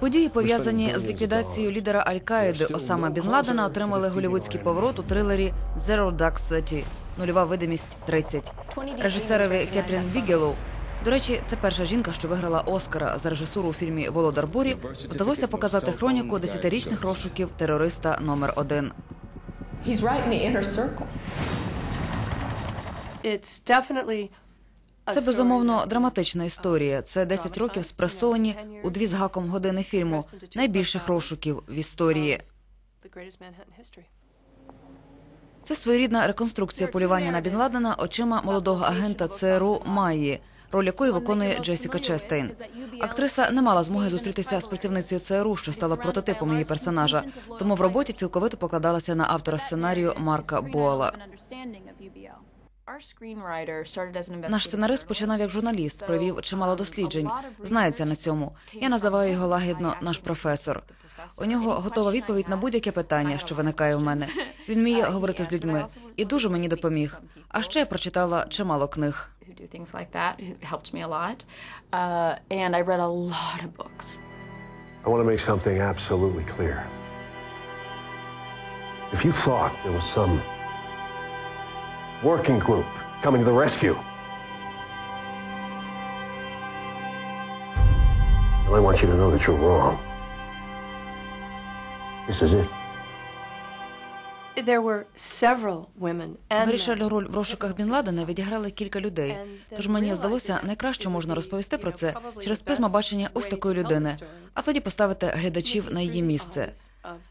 Події, пов'язані з ліквідацією лідера Аль-Каїди Осама Бін Ладена, отримали голівудський поворот у трилері «Zero Dark Thirty» – нульова видимість 30. Режисерові Кетрін Бігелоу. До речі, це перша жінка, що виграла Оскара за режисуру у фільмі Володар бурі. Вдалося показати хроніку десятирічних розшуків терориста номер один. It's definitely Це безумовно драматична історія. Це 10 років спресовані у дві з гаком години фільму, найбільших розшуків в історії. Це своєрідна реконструкція полювання на Бін Ладена очима молодого агента ЦРУ Майї, роль якої виконує Джесіка Честейн. Актриса не мала змоги зустрітися з працівницею ЦРУ, що стала прототипом її персонажа. Тому в роботі цілковито покладалася на автора сценарію Марка Боала. Наш сценарист починав як журналіст, провів чимало досліджень. Знається на цьому. Я називаю його лагідно наш професор. У нього готова відповідь на будь-яке питання, що виникає в мене. Він вміє говорити з людьми і дуже мені допоміг. А ще я прочитала чимало книг. Uh. I want to make something absolutely clear. If you thought there was some working group coming to the rescue, I want you to know that you're wrong. This is it. Вирішальну роль в розшуках Бін Ладена відіграли кілька людей. Тож мені здалося, найкраще можна розповісти про це через призму бачення ось такої людини, а тоді поставити глядачів на її місце.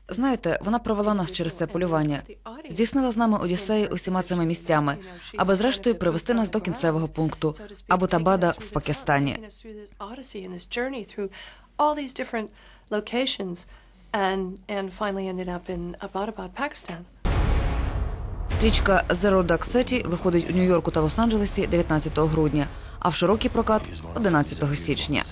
Знаєте, вона провела нас через це полювання, здійснила з нами одіссеї усіма цими місцями, аби зрештою привести нас до кінцевого пункту Абу-Табада в Пакистані. And, and finally ended up in Abbottabad, Pakistan. Стрічка Zero Dark City» виходить у Нью-Йорку та Лос-Анджелесі 19 грудня, а в широкий прокат 11 січня.